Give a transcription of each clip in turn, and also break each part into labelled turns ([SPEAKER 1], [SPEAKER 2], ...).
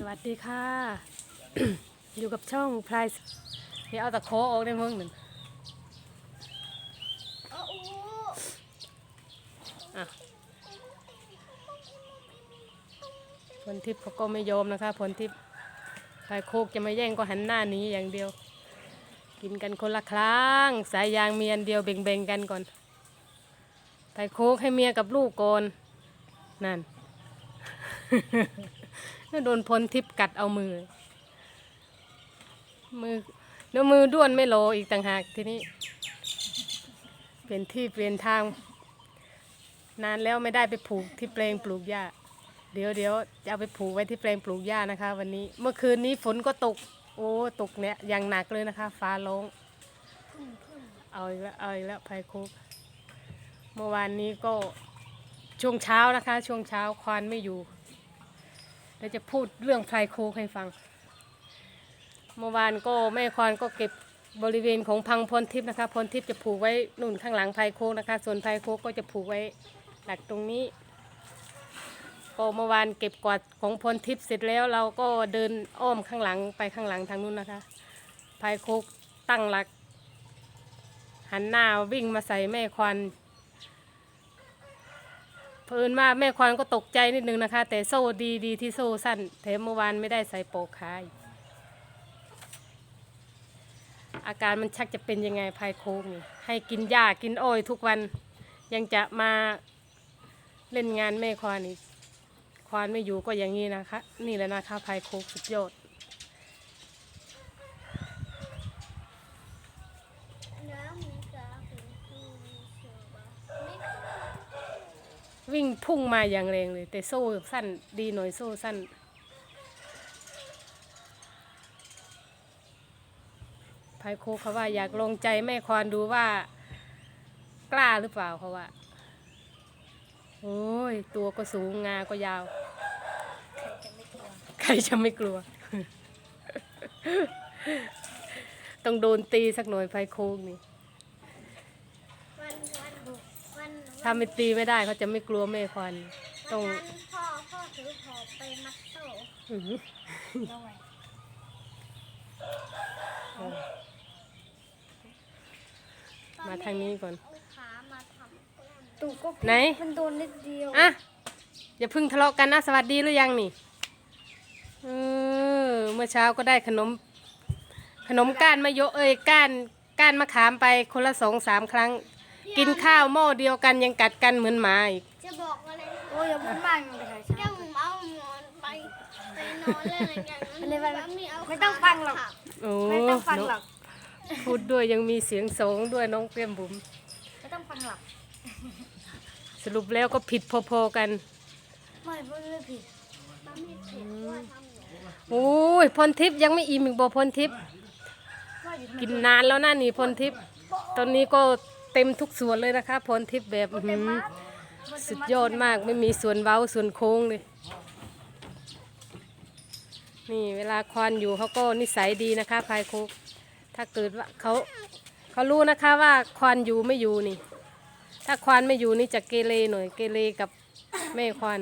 [SPEAKER 1] สวัสดีค่ะ อยู่กับช่องพลายเดี๋ยวเอาตะโคออกได้มึงหนึ่ง
[SPEAKER 2] เอาอู
[SPEAKER 1] อะพลทิพย์เขาก็ไม่ยอมนะคะพลทิพย์พลายโคกจะมาแย่งก็หันหน้านี้อย่างเดียว กินกันคนละครั้ง สายยางเมียนเดียวเบ่งๆกันก่อนพลายโคกให้เมียกับลูกก่อน นั่น โดนพลทิพกัดเอามือ มือเดี๋ยวมือด้วนไม่โลอีกต่างหากทีนี้ เปลี่ยนที่เปลี่ยนทาง นานแล้วไม่ได้ไปผูกที่แปลงปลูกหญ้า เดี๋ยวเดี๋ยวจะเอาไปผูกไว้ที่แปลงปลูกหญ้านะคะ วันนี้ เมื่อคืนนี้ฝนก็ตก โอ้ตกเนี่ยอย่างหนักเลยนะคะ ฟ้าร้องเอาอีกแล้วเอาอีกแล้วภัยคุกเมื่อวานนี้ก็ช่วงเช้านะคะ ช่วงเช้าควานไม่อยู่ เดี๋ยวจะพูดเรื่องไพรโคให้ฟัง เมื่อวานก็แม่ควานก็เก็บบริเวณของพังพลทิพย์นะคะพลทิพย์จะผูกไว้นุ่นข้างหลังไพรโคกนะคะ ส่วนไพรโคกก็จะผูกไว้หลักตรงนี้ก็เมื่อวานเก็บกวาดของพลทิพย์เสร็จแล้วเราก็เดินอ้อมข้างหลังไปข้างหลังทางนู้นนะคะไพรโคกตั้งหลัก หันหน้าวิ่งมาใส่แม่ควาน เพิ่นมาแม่ควานก็ตกใจนิดนึงนะคะ แต่โซ่ดีดีที่โซ่สั้นแถมเมื่อวานไม่ได้ใส่โปกขาอีกอาการมันชักจะเป็นยังไงภายโค้งนี่ให้กินหญ้ากินอ้อยทุกวันยังจะมาเล่นงานแม่ควานอีกควานไม่อยู่ก็อย่างนี้นะคะ นี่แหละนะคะภายโค้งสุดยอด
[SPEAKER 2] น้ำมีกาเป็นตูมีเสือบะไม่เคย
[SPEAKER 1] วิ่งพุ่งมาอย่างแรงเลย แต่โซ่สั้นดีหน่อยโซ่สั้นไพโคเขาว่าอยากลงใจแม่ควานดูว่า กล้าหรือเปล่าเขาว่า โอ้ย ตัวก็สูงงาก็ยาว ใครจะไม่กลัว ต้องโดนตีสักหน่อยไฟโค้งนี่
[SPEAKER 2] วันบุกวัน
[SPEAKER 1] ถ้าไม่ตีไม่ได้เขาจะไม่กลัวแม่ควานต้อง
[SPEAKER 2] วันนั้นพ่อพ่อถือหอบไปมัดโซ่
[SPEAKER 1] อื้อหือ
[SPEAKER 2] ด้วย
[SPEAKER 1] มาทางนี้ก่อน
[SPEAKER 2] เอาขามาทำแกล้ม
[SPEAKER 3] ตูก็
[SPEAKER 1] ไหน
[SPEAKER 3] มันโดนนิดเดียว
[SPEAKER 1] อะอย่าเพึ่งทะเลาะกันนะสวัสดีหรือยังนี่เออเมื่อเช้าก็ได้ขนม ขนมก้านมะยมเอ้ยก้านก้านมะขามไปคนละสองสามครั้ง กินข้าวหม้อเดียวกันยังกัดกันเหมือนหมาอีก
[SPEAKER 2] จะบอกอะไรนะ
[SPEAKER 3] โอ้ยอย่าพูดมากมันไปถ่าย
[SPEAKER 2] แก้
[SPEAKER 3] ช้าม
[SPEAKER 2] เอาหมอนไปไปนอนเล่นอะไรอย่างนั้น
[SPEAKER 3] ไม่ได้ว่า
[SPEAKER 2] แล้วเอา
[SPEAKER 3] ไม่ต้องฟังหรอก
[SPEAKER 2] ขา
[SPEAKER 1] โอ้
[SPEAKER 3] ไม่ต้องฟังหรอก
[SPEAKER 1] พูดด้วยยังมีเสียงสองด้วยน้องเปรียมบุ๋ม
[SPEAKER 3] ไม่ต้องฟังหรอก
[SPEAKER 1] สรุปแล้วก็ผิดพอๆกัน
[SPEAKER 3] ไม่ไม่ไม่ผิด
[SPEAKER 2] มันไม่ผิดว่าทำหนู
[SPEAKER 1] โอ้ยพรทิพย์ยังไม่อิ่มอีกบ่พรทิพย์
[SPEAKER 3] ว่าอยู่
[SPEAKER 1] กินนานแล้วนะนี่พรทิพย์ตอนนี้ก็ เต็มทุกส่วนเลยนะคะพรทิพย์แบบหือสุดยอดมากไม่มีส่วนเว้าส่วนโค้งเลยนี่เวลาควานอยู่เขาก็นิสัยดีนะคะพายโคกถ้าเกิดว่าเขาเขารู้นะคะว่าควานอยู่ไม่อยู่นี่ ถ้าควานไม่อยู่นี่จะเกเรหน่อยเกเรกับแม่ควาน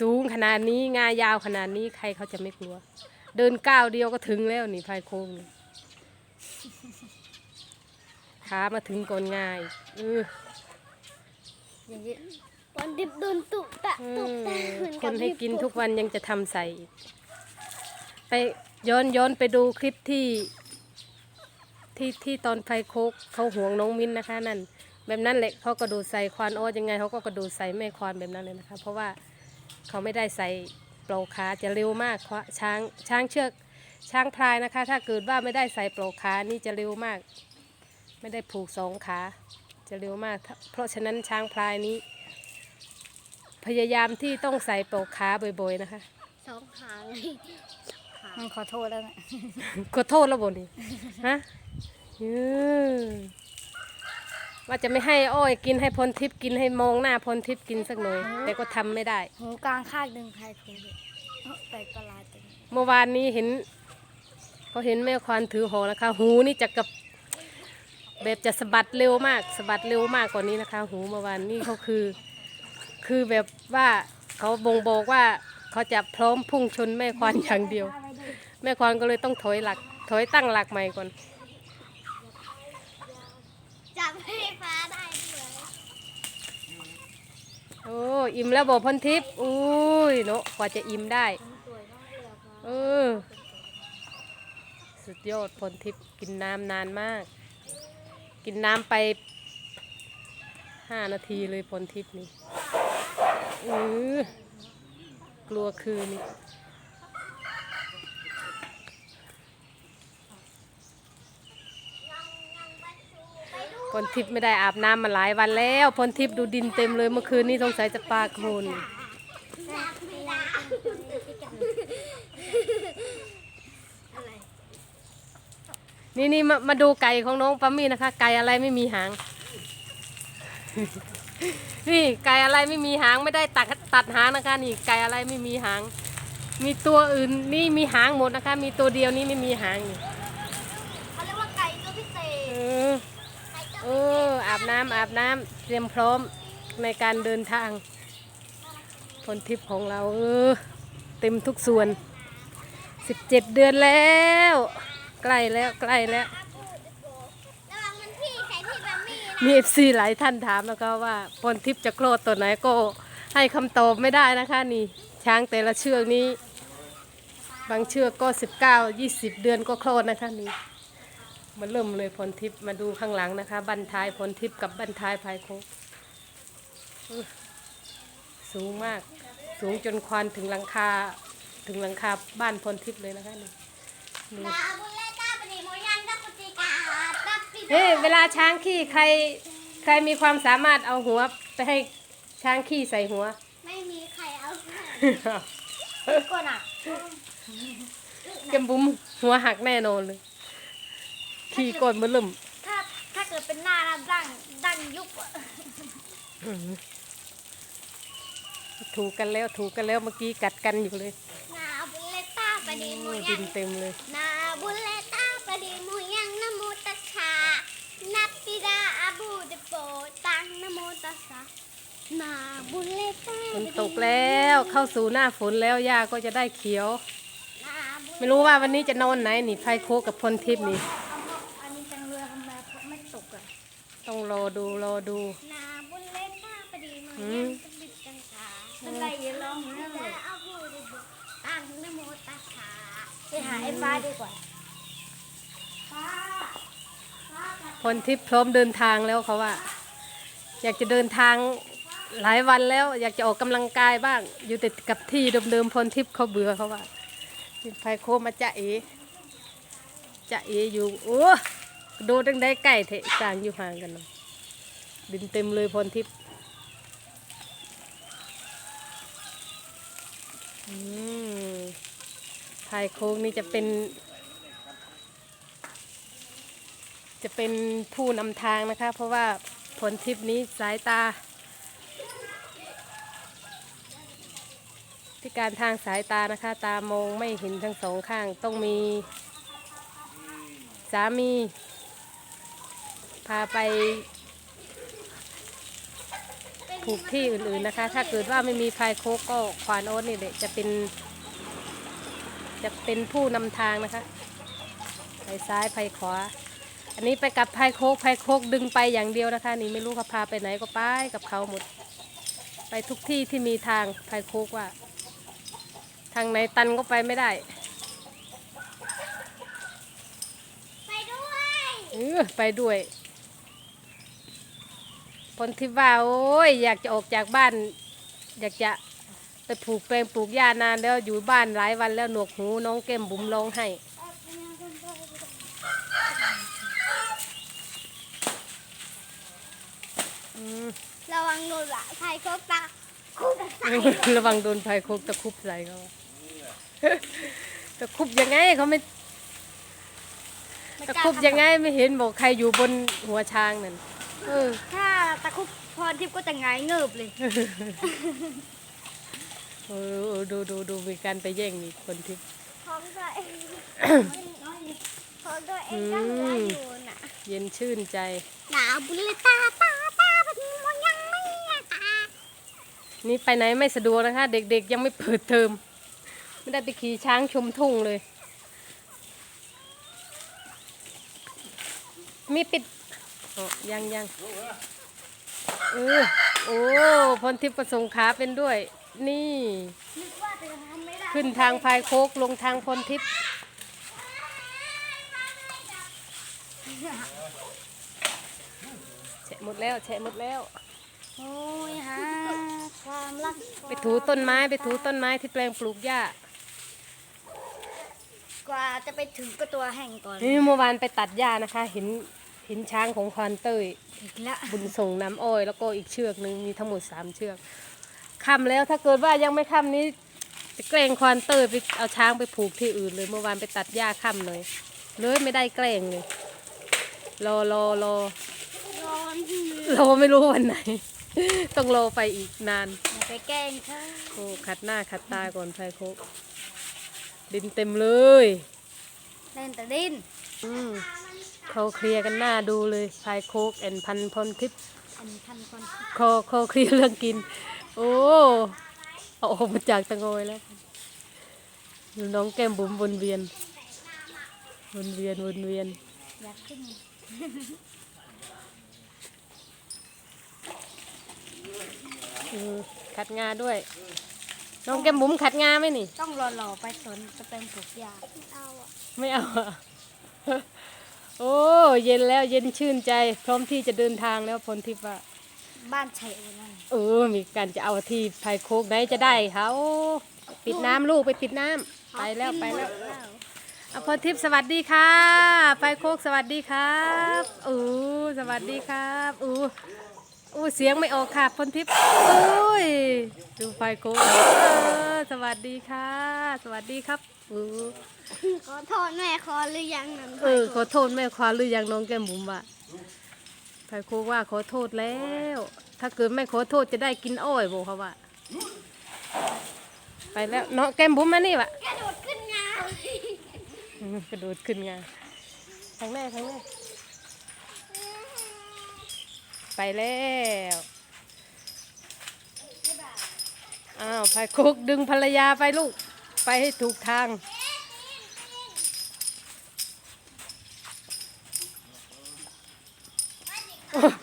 [SPEAKER 1] สูงขนาดนี้งายาวขนาดนี้ใครเขาจะไม่กลัว เดินก้าวเดียวก็ถึงแล้วนี่พายโค้งนี่ ขามาถึงก่อนง่ายเออ
[SPEAKER 3] อย่างนี้
[SPEAKER 2] วันดิบโดนตุตะ
[SPEAKER 1] อื
[SPEAKER 2] ตุ
[SPEAKER 1] ม
[SPEAKER 2] ตะเหมือน
[SPEAKER 1] ค
[SPEAKER 2] กับ
[SPEAKER 1] นให้
[SPEAKER 2] ญี่
[SPEAKER 1] กิน
[SPEAKER 2] ปุ่
[SPEAKER 1] ทุกวันยังจะทำใส่อีกไปย้อนย้อนไปดูคลิปที่ ที่ที่ตอนไฟโคกเขาห่วงน้องมิ้นนะคะ นั่น แบบนั้นแหละเขากระโดดใส่ควานโอ๊ตยังไงเขาก็กระโดดใส่แม่ควานแบบนั้นเลยนะคะ เพราะว่าเขาไม่ได้ใส่ปลอกขาจะเร็วมากควาช้างช้างเชือกช้างพลายนะคะ ถ้าเกิดว่าไม่ได้ใส่ปลอกขานี่จะเร็วมาก ไม่ได้ผูกสองขาจะเร็วมากถ้าเพราะฉะนั้นช้างพลายนี้ พยายามที่ต้องใส่ปลอกขาบ่อยๆนะคะ
[SPEAKER 2] สองขาไงขา
[SPEAKER 3] มันขอโทษแล้วนะ
[SPEAKER 1] ขอโทษแล้วบ่นี่ฮะเออว่าจะไม่ให้อ้อยกินให้พลทิพย์กินให้มองหน้าพลทิพย์กินสักหน่อย แต่ก็ทำไม่ได้
[SPEAKER 3] หูกลางข้างหนึ่งใครคุยแปลกประหลาดจัง
[SPEAKER 1] เมื่อวานนี้เห็นเขาเห็นแม่ควานถือหอนะคะ หูนี่จะกับ แบบจะสะบัดเร็วมากสะบัดเร็วมากกว่านี้นะคะ หูเมื่อวานนี้เขาคือ คือแบบว่าเขาบ่งบอกว่าเขาจะพร้อมพุ่งชนแม่ควานอย่างเดียว แม่ควานก็เลยต้องถอยหลัก ถอยตั้งหลักใหม่ก่อน
[SPEAKER 2] จับไฟฟ้าได้ด้วย
[SPEAKER 1] โอ้อิ่มแล้วบอกพนทิพย์อุ้ยเนาะกว่าจะอิ่มได้เออสุดยอดพลทิพย์กินน้ำนานมาก กินน้ำไปห้านาทีเลยพลทิพย์นี่เออกลัวคือนี่พลทิพย์ไม่ได้อาบน้ำมาหลายวันแล้วพลทิพย์ดูดินเต็มเลยเมื่อคืนนี้สงสัยจะปลาโคลน
[SPEAKER 2] อะไร
[SPEAKER 1] นี่นี่มามาดูไก่ของน้องปัมมี่นะคะ ไก่อะไรไม่มีหาง นี่ไก่อะไรไม่มีหางไม่ได้ตัดตัดหางนะคะ นี่ไก่อะไรไม่มีหาง มีตัวอื่นนี่มีหางหมดนะคะ มีตัวเดียวนี่ไม่มีหางนี่
[SPEAKER 2] เขาเรียกว่าไก่ตัวพิเศ
[SPEAKER 1] เอ
[SPEAKER 2] ษ
[SPEAKER 1] อ
[SPEAKER 2] ไก่ตัว
[SPEAKER 1] เอออาบน้ำอาบน้ำเตรียมพร้อมในการเดินทางพลทิพย์ของเราเออเต็มทุกส่วน 17 เดือนแล้ว ใกล้แล้วใกล้แล้ว
[SPEAKER 2] ระวังมันพี่ใครพี่แบบมี่นะ
[SPEAKER 1] มีเอฟซีหลายท่านถามนะคะว่าพรทิพย์จะโคลอดตัวไหนก็ให้คำตอบไม่ได้นะคะนี่ ช้างแต่ละเชือกนี้ บางเชือกก็ 19 20 เดือนก็คลอดนะคะนี่มาเริ่มเลยพรทิพย์มาดูข้างหลังนะคะบันท้ายพรทิพย์กับบันท้ายพายโคกอื้อสูงมาก สูงจนควันถึงหลังคาถึงหลังคาบ้านพรทิพย์เลยนะคะนี่
[SPEAKER 2] เฮ้
[SPEAKER 1] ยเวลาช้างขี้ใครใครมีความสามารถเอาหัวไปให้ช้างขี้ใส่หัว
[SPEAKER 2] ไม่มีใครเอา
[SPEAKER 3] ก็หนัก
[SPEAKER 1] เกมบุ้มหัวหักแน่นอนเลย ขี้ก้นมันลุ่ม
[SPEAKER 3] ถ้าถ้าเกิดเป็นหน้านะดั้งดั้งยุบอะ
[SPEAKER 1] ถูกกันแล้วถูกกันแล้วเมื่อกี้กัดกันอยู่เลย
[SPEAKER 2] นาบุเลต้าปฏิโม
[SPEAKER 1] โอ้ย
[SPEAKER 2] ยั
[SPEAKER 1] ดิ
[SPEAKER 2] ง
[SPEAKER 1] นเต็มเลย
[SPEAKER 2] นาบุเลต้าปฏิโมยังนะโมตัสสะนับปิดาอาบูเดโปตัง นะโมตัสสะนาบุเลต้า
[SPEAKER 1] ฝนตกแล้วเข้าสู่หน้าฝนแล้วหญ้าก็จะได้เขียว
[SPEAKER 2] นาบุ
[SPEAKER 1] ไม่รู้ว่าวันนี้จะนอนไหนนี่ไพโคกับพลทิพย์นี่
[SPEAKER 3] อันนี้จังเรือทำไมไม่ตกอะ
[SPEAKER 1] ต้องรอดูรอดู
[SPEAKER 2] นาบุเลต้าปฏิโม
[SPEAKER 1] อื
[SPEAKER 2] ยั
[SPEAKER 1] ม
[SPEAKER 2] งสบิดกังกา
[SPEAKER 3] เป็นไรอย่าร้องเรื่องเลย
[SPEAKER 2] อาบูเดโปตังนะโมตัสสะ
[SPEAKER 3] ไปหาไอ้ฟ้าดีกว่า
[SPEAKER 2] ฟ้าฟ้ากับ
[SPEAKER 1] พลทิพย์พร้อมเดินทางแล้วเขาว่า อยากจะเดินทางหลายวันแล้ว อยากจะออกกำลังกายบ้าง อยู่แต่กับที่เดิมๆพลทิพย์เขาเบื่อเขาว่าไพโคมาจะเอจะเออยู่โอ้โดดังได้ไก่เถะจางอยู่ห่างกันเนอะดินเต็มเลยพลทิพย์อืมไพโคกนี่จะเป็น จะเป็นผู้นำทางนะคะ เพราะว่า ผลทิพย์นี้สายตาพิการทางสายตานะคะ ตามองไม่เห็นทั้งสองข้างต้องมีสามี พาไปผูกที่อื่นๆนะคะ ถ้าเกิดว่าไม่มีพายโคกก็ควานโอ๊ตนี่แหละจะเป็น จะเป็นผู้นำทางนะคะ ไปซ้ายไปขวา อันนี้ไปกับพายโคกพายโคกดึงไปอย่างเดียวนะคะ นี่ไม่รู้เขาพาไปไหนก็ไปกับเขาหมด ไปทุกที่ที่มีทางพายโคกว่า ทางไหนตันก็ไปไม่ได้
[SPEAKER 2] ไปด้วย
[SPEAKER 1] เออไปด้วยพลทิพย์ว่าโอ้ยอยากจะออกจากบ้าน อยากจะไปปลูกแปลงปลูกหญ้านานแล้วอยู่บ้านหลายวันแล้วหนวกหูน้องแก้มบุ๋มร้องให้อืม
[SPEAKER 2] ระวังโดนละไทยครบตาคุกใส่
[SPEAKER 1] ระวังโดนพายโคกตะคุบใส่เขาตะคุบยังไงเขาไม่ตะคุบยังไงไม่เห็นบอกใครอยู่บนหัวช้างนั่นเออ
[SPEAKER 3] ถ้าตะคุบพรทิพย์ก็จะหงายเงิบเลย
[SPEAKER 1] เออดูดูดูมีการไปแย่งนี่คนที่
[SPEAKER 2] ของตัวเองของตัวเองก็เหลืออยู่น่ะ
[SPEAKER 1] เย็นชื่นใจ
[SPEAKER 2] หนาวบุลตาตาตาปฏิโมยังไม่ตา
[SPEAKER 1] นี่ไปไหนไม่สะดวกนะคะ เด็กๆ ยังไม่เปิดเทอมไม่ได้ไปขี่ช้างชมทุ่งเลย มีปิดอ๋อยังยังเออโอ้พลทิพย์ประสงค์ขาเป็นด้วย นี่
[SPEAKER 2] นึกว่าจะทำไม่ได้
[SPEAKER 1] ขึ้นทางพายโคกลงทางพลทิพย์แฉะหมดแล้วแฉะหมดแล้ว
[SPEAKER 3] โอ้ยฮะ ความรัก
[SPEAKER 1] ไปถูต้นไม้ไปถูต้นไม้ที่แปลงปลูกหญ้า ก
[SPEAKER 3] ว่าจะไปถึงก็ตัวแห่งก่อน
[SPEAKER 1] นี่เมื่อวานไปตัดหญ้านะคะ เห็นเห็นช้างของควานเต้ย
[SPEAKER 3] อีกแล้ว
[SPEAKER 1] บุญส่งน้ำอ้อยแล้วก็อีกเชือกหนึ่งมีทั้งหมดสามเชือกค่ำแล้วถ้าเกิดว่ายังไม่ค่ำนี้จะแกล้งควานเต้ยไปเอาช้างไปผูกที่อื่นเลย เมื่อวานไปตัดหญ้าค่ำเลยเลยไม่ได้แกล้งเลยรอรอรอ
[SPEAKER 2] ร้อนที่มือ
[SPEAKER 1] รอไม่รู้วันไหน ต้องรอไปอีกนาน
[SPEAKER 3] อย่าไปแกล้งเขา
[SPEAKER 1] โอ้ขัดหน้าขัดตาก่อนไฟโคกดินเต็มเลย
[SPEAKER 3] เล่นแต่ดิ้น
[SPEAKER 1] อืมเขาเคลียร์กันหน้าดูเลยไฟโคกแอนพันพลทิพย์
[SPEAKER 3] อันพันคน
[SPEAKER 1] คอคอเคลียร์เรื่องกิน โอ้เอาออกมาจากตะโงอยแล้วน้องแก้มบุ๋มวนเวียนวนเวียนวนเวียน
[SPEAKER 3] อยากขึ้น
[SPEAKER 1] อืม ขัดงาด้วย น้องแก้มบุ๋มขัดงาไหมนี่
[SPEAKER 3] ต้องรอรอๆไปสนจะเป็นปลูกยา
[SPEAKER 2] เอาอะ
[SPEAKER 1] ไม่เอาอะโอ้เย็นแล้วเย็นชื่นใจ พร้อมที่จะเดินทางแล้วพลทิพย์ว่า
[SPEAKER 3] บ้านชัยโอนั่น
[SPEAKER 1] เออ มีการจะเอาที่ไผ่โคกไหนจะได้เขาปิดน้ำลูกไปปิดน้ำไปแล้วไปแล้วเอาพรทิพย์สวัสดีค่ะไผ่โคกสวัสดีครับอู้สวัสดีครับอู้ อู้เสียงไม่ออกค่ะพรทิพย์อุ้ยดูไผ่โคกเออสวัสดีค่ะ สวัสดีครับอู้
[SPEAKER 2] ขอโทษแม่ขอหรือยังนั่น
[SPEAKER 1] เออขอโทษแม่ควานหรือยังน้องแก้มบุ๋มว่าไผ่โคกว่าขอโทษแล้ว ถ้าเกิดไม่ขอโทษจะได้กินอ้อยบอกเขาว่าไปแล้วน้องแก้มบุ๋มมานี่วะ
[SPEAKER 2] กระโดดขึ้นงา
[SPEAKER 1] อืมกระโดดขึ้นงาทางแม่ทางแม่ ไปแล้วอ้าวไผ่โคกดึงภรรยาไปลูก ไปให้ถูกทาง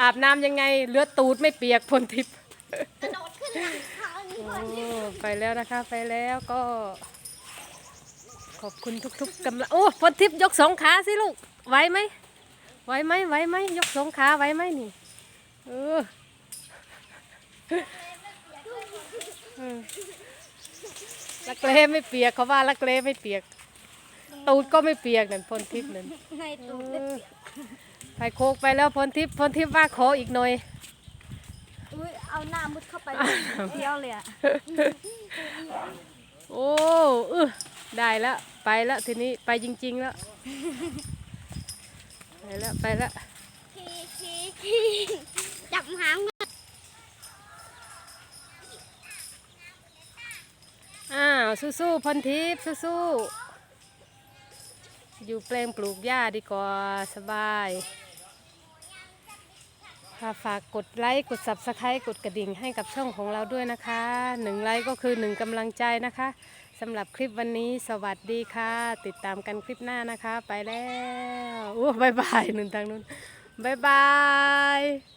[SPEAKER 1] อาบน้ำยังไง เลือดตูดไม่เปียกพลทิพย์
[SPEAKER 2] กระโดดขึ้นหลังคานี่
[SPEAKER 1] โอ้
[SPEAKER 2] ก่อน
[SPEAKER 1] ไปแล้วนะคะ ไปแล้วก็ ขอบคุณทุกๆกำลัง โอ้พลทิพย์ยกสองขาสิลูก ไหวไหมไหวไหมไหวไหมยกสองขาไหวไหมนี่ เออเออลักเลไม่เปียกเขาว่าลักเลไม่เปียก ตูดก็ไม่เปียกนั่นพลทิพย์นั่น
[SPEAKER 3] ให้
[SPEAKER 1] เอ
[SPEAKER 3] ตูด
[SPEAKER 1] อไปโคกไปแล้วพลทิพย์พลทิพย์ว่าขออีกหน่อย
[SPEAKER 3] อุ้ยเอาหน้ามุดเข้าไปเที่ยวเลยอะ
[SPEAKER 1] โอ้เออได้แล้วไปแล้วทีนี้ไปจริง ๆ แล้ว ไปแล้วไปแล้ว
[SPEAKER 2] ขี่ขี่ขี่ จับหาง
[SPEAKER 1] อ้าวสู้ๆพรทิพย์สู้ๆอยู่แปลงปลูกหญ้าดีกว่าสบายฝากกดไลค์กด subscribe กดกระดิ่งให้กับช่องของเราด้วยนะคะหนึ่งไลค์ก็คือหนึ่งกำลังใจนะคะสำหรับคลิปวันนี้สวัสดีค่ะ ติดตามกันคลิปหน้านะคะ ไปแล้วโอ้บายบายนึ่งทางนู้นบายบาย